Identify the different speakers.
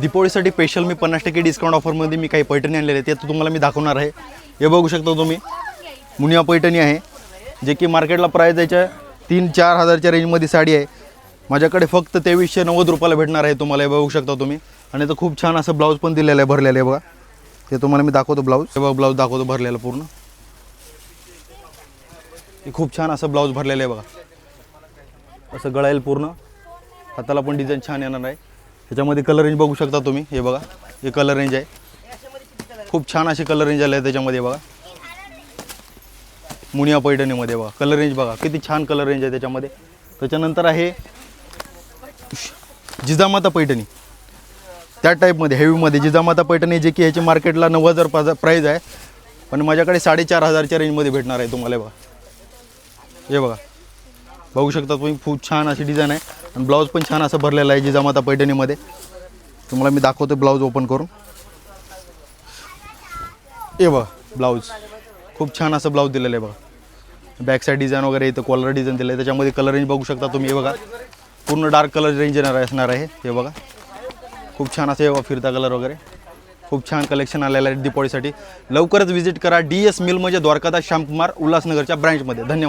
Speaker 1: दीपावळीसाठी special मी पन्नास टक्के discount ऑफरमध्ये मी काही पैठणी आणलेले आहेत. ते तुम्हाला मी दाखवणार आहे. हे बघू शकता तुम्ही. मुनिया पैठणी आहे. जे की मार्केटला प्राईज याच्या तीन चार हजारच्या रेंजमध्ये साडी आहे. माझ्याकडे फक्त तेवीसशे नव्वद रुपयाला भेटणार आहे तुम्हाला. हे बघू शकता तुम्ही. आणि तर खूप छान असं ब्लाऊज पण दिलेलं आहे भरलेलं आहे बघा. ते तुम्हाला मी दाखवतो ब्लाऊज हे बघा ब्लाऊज दाखवतो भरलेलं पूर्ण. हे खूप छान असं ब्लाऊज भरलेलं आहे बघा. असं गळायल पूर्ण. हाताला पण डिझाईन छान येणार आहे. त्याच्यामध्ये कलर रेंज बघू शकता तुम्ही. हे बघा हे कलर रेंज आहे. खूप छान अशी कलर रेंज आले आहे त्याच्यामध्ये बघा. मुनिया पैठणीमध्ये बघा कलर रेंज बघा किती छान कलर रेंज आहे त्याच्यामध्ये. त्याच्यानंतर आहे जिजामाता पैठणी. त्या टाईपमध्ये हेवीमध्ये जिजामाता पैठणी जे की ह्याची मार्केटला नऊ हजार पाच प्राईज आहे. पण माझ्याकडे साडेचार हजारच्या रेंजमध्ये भेटणार आहे तुम्हाला हे बघा. हे बघा. बघू शकता तुम्ही खूप छान अशी डिझाईन आहे. आणि ब्लाऊज पण छान असं भरलेलं आहे जिजामाता पैठणीमध्ये. तुम्हाला मी दाखवतो ब्लाऊज ओपन करून. ए बघा ब्लाऊज. खूप छान असं ब्लाऊज दिलेलं आहे बघा. बॅक साईड डिझाईन वगैरे इथं कॉलर डिझाईन दिलं आहे. त्याच्यामध्ये कलर रेंज बघू शकता तुम्ही हे बघा. पूर्ण डार्क कलर रेंज येणार असणार आहे हे बघा. खूप छान असं हे बघा फिरता कलर वगैरे. खूप छान कलेक्शन आलेलं आहे दिपावळीसाठी लवकरच व्हिजिट करा. डी एस मिल म्हणजे द्वारकादास श्यामकुमार उल्हासनगरच्या ब्रँचमध्ये धन्यवाद.